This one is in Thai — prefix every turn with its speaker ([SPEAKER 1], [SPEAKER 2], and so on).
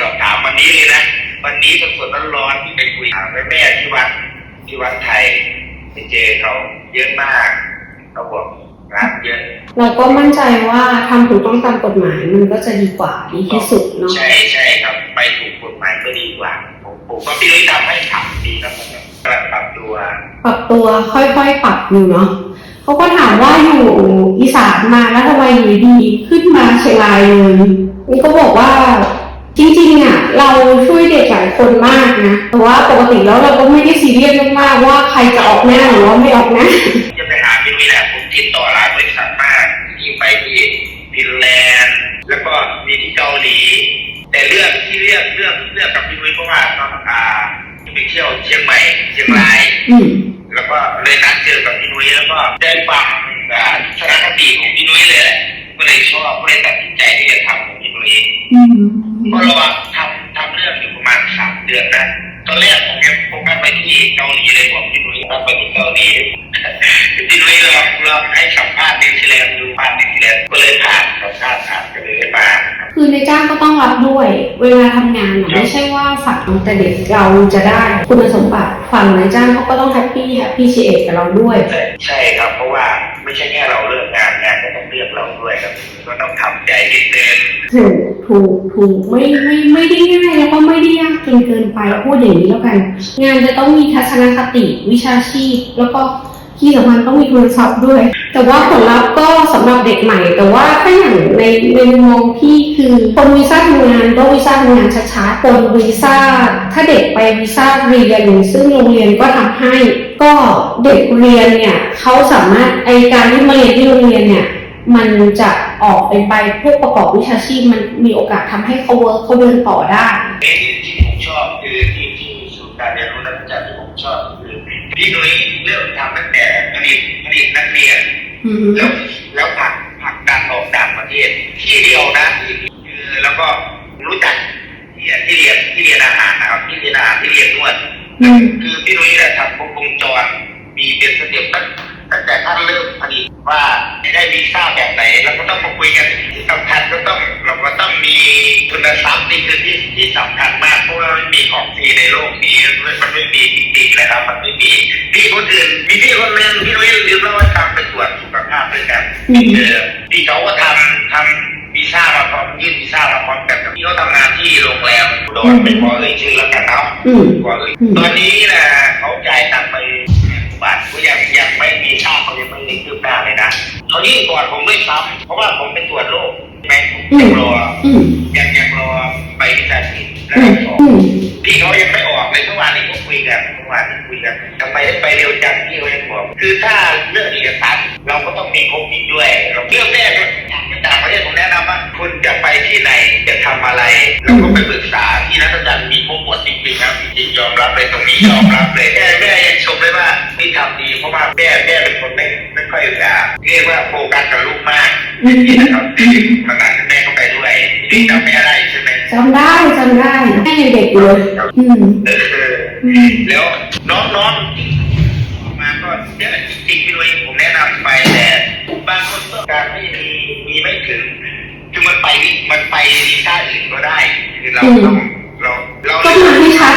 [SPEAKER 1] สอบถามวันนี้เลยนะวันนี้สดๆร้อนๆที่ไปคุยกับแม่แม่ๆที่วัดที่วัดไทยไปเจอเขาเยอะมากเขาบอกรักเยอะ
[SPEAKER 2] เราก็มั่นใจว่าทำถูกต้องตามกฎหมายมันก็จะดีกว่าดีที่สุดเนาะ
[SPEAKER 1] ใช่ใช่ครับ ไปถูกกฎหมายก็ดีกว่าผมผมก็พี่นุ้ยทำให้ขับดีครับผมกำลังปรับตัว
[SPEAKER 2] ปรับตัวค่อยๆปรับอยู่เนาะเขาก็ถามว่าอยู่อีสานมาแล้วทำไมอยู่ดีขึ้นมาเชียงรายเลยนี่ก็บอกว่า จริงๆอะเราช่วยเด็กหลายคนมากนะแต่ว่าปกติแล้วเราก็ไม่ได้ซีเรียสมากๆว่าใครจะออกหน้าหรือว่าไม่ออกหน้า
[SPEAKER 1] จะไปหาพี่นุ้ยแหละผมติดต่อหลายบริษัทมากที่ไปที่ฟินแลนด์แล้วก็มีที่เกาหลี แต่เรื่องที่เลือกเลือกเลือกกับพี่นุ้ยเพราะว่าตอนอ่าไปเที่ยวเชียงใหม่เชียงราย
[SPEAKER 2] อืม
[SPEAKER 1] แล้วก็เลยนัดเจอกับพี่นุ้ยแล้วก็ได้ฟังอ่าทัศนคติของพี่นุ้ยเลย นุ้ย
[SPEAKER 2] อืม
[SPEAKER 1] เพราะเราอะทำทำเรื่องอยู่ประมาณสามเดือนนะตอนแรกผมยังโฟกัสไปที่เกาหลีเลยบอกพี่นุ้ยว่าไปที่เกาหลีพี่นุ้ยลองลองให้สัมภาษณ์นิวซีแลนด์ดูผ่านนิวซีแลนด์ก็เลยผ่านสัมภาษณ์ผ่านก็เลยได้มาครับ
[SPEAKER 2] คือในจ้างก็ต้องรับด้วย เวลาทำงานอะไม่ใช่ว่าฝักตั้งแต่เด็กเราจะได้คุณสมบัติฝั่งนายจ้างเขาก็ต้องแฮปปี้แฮปปี้เชตกับเราด้วย
[SPEAKER 1] ใช่ใช่ครับเพราะว่าไม่ใช่แค่เราเลือกงานงานก็ต้องเลือกเราด้วยครับก็ต้องทำใจนิดนึง
[SPEAKER 2] ถูกถูกไม่ไม่ไม่ได้ง่ายแล้วก็ไม่ได้ยากจนเกินไปพูดอย่างนี้แล้วกัน งานจะต้องมีทัศนคติวิชาชีพ แล้วก็ที่สำคัญต้องมีทุนทรัพย์ด้วย แต่ว่าผลลัพธ์ก็สำหรับเด็กใหม่ แต่ว่าถ้าอย่างในในมุมมองพี่คือคนวีซ่าทำงานก็วีซ่าทำงานช้าๆคนวีซ่าถ้าเด็กไปวีซ่าเรียนซึ่งโรงเรียนก็ทำให้ก็เด็กเรียนเนี่ยเขาสามารถไอการที่มาเรียนที่โรงเรียนเนี่ยมันจะ ออกเป็นไปพวกประกอบวิชาชีพมันมีโอกาสทำให้เขาเวิร์กเขาเดินต่อได้
[SPEAKER 1] ที่ที่ผมชอบคือที่ที่ศูนย์การเรียนรู้นักวิจัยที่ผมชอบคือพี่นุ้ยเริ่มทำตั้งแต่ผลิตผลิตนักเรียน
[SPEAKER 2] อืม
[SPEAKER 1] แล้วแล้วผลักผลักดันออกต่างประเทศที่เดียวนะที่คือแล้วก็รู้จักที่ที่เรียนที่เรียนอาหารนะครับที่เรียนอาหารที่เรียนนวด
[SPEAKER 2] อืม
[SPEAKER 1] คือพี่นุ้ยเนี่ยทำครบวงจรมีเป็นสเต็ปตั้งตั้งแต่ท่านเริ่มผลิต ว่าจะได้วีซ่าแบบไหนเราก็ต้องมาคุยกันที่สำคัญก็ต้องเราก็ต้องมีคุณทรัพย์นี่คือที่ที่สำคัญมากเพราะว่ามันมีของฟรีในโลกนี้มันมันไม่มีจริงๆนะครับมันไม่มีพี่คนอื่นมีพี่คนหนึงพี่นุ้ยลืมเล่าให้ฟังไปตรวจสุขภาพด้วยกัน
[SPEAKER 2] อืม
[SPEAKER 1] เออพี่เขาก็ทำทำวีซ่ามาพร้อมยื่นวีซ่ามาพร้อมกันกับพี่เขาทำงานที่โรงแรมโดนไม่ขอเอ่ยชื่อแล้วกันเนาะ
[SPEAKER 2] อืม
[SPEAKER 1] กว่าเลย
[SPEAKER 2] อืม
[SPEAKER 1] ตอนนี้นะเขาจ่ายตังค์ไป ยิ่งก่อนผมไม่ซ้ำเพราะว่าผมไปตรวจโรคใช่ไหมผม
[SPEAKER 2] อื
[SPEAKER 1] ยั
[SPEAKER 2] ม
[SPEAKER 1] งรอ
[SPEAKER 2] อืม
[SPEAKER 1] ยังยังรอไปวิชาชีพแล้ว
[SPEAKER 2] อืม
[SPEAKER 1] ออก
[SPEAKER 2] อืม
[SPEAKER 1] พี่เขายังไม่ออกเลยเมื่อวานนี้ก็คุยกันเมื่อวานนี้คุยกันทำไมได้ไปเร็วจังพี่เขายังบอกคือถ้าเรื่องเอกสารเราก็ต้องมีครบอีกด้วยเราเรื่องแรกก็อยากไปต่างประเทศผมแนะนำว่าคุณจะไปที่ไหนจะทำอะไรเราก็ไปปรึกษาที่นักจันมีครบหมดจริงๆครับจริงๆยอมรับเลยตรงนี้ยอมรับเลยแม่แม่ยังชมเลยว่า เรียกว่าโฟกัสกับลูกมากนี่นะครับมันนั้นแม่ก็ไปด้วยที่จำแม่ได้ใช่ไหม
[SPEAKER 2] จำได้จำได้แม่ยังเด็กอยู่เลยอืม
[SPEAKER 1] เออ
[SPEAKER 2] อืม
[SPEAKER 1] แล้วน้องๆที่ออกมาก็เยอะจริงๆพี่ลุยผมแนะนำไปแต่บางคนก็การไม่มีมีไม่ถึงคือมันไปมันไปวีซ่าอื่นก็ได้คือเราต้องเราเรา
[SPEAKER 2] ก็มาให้ชัด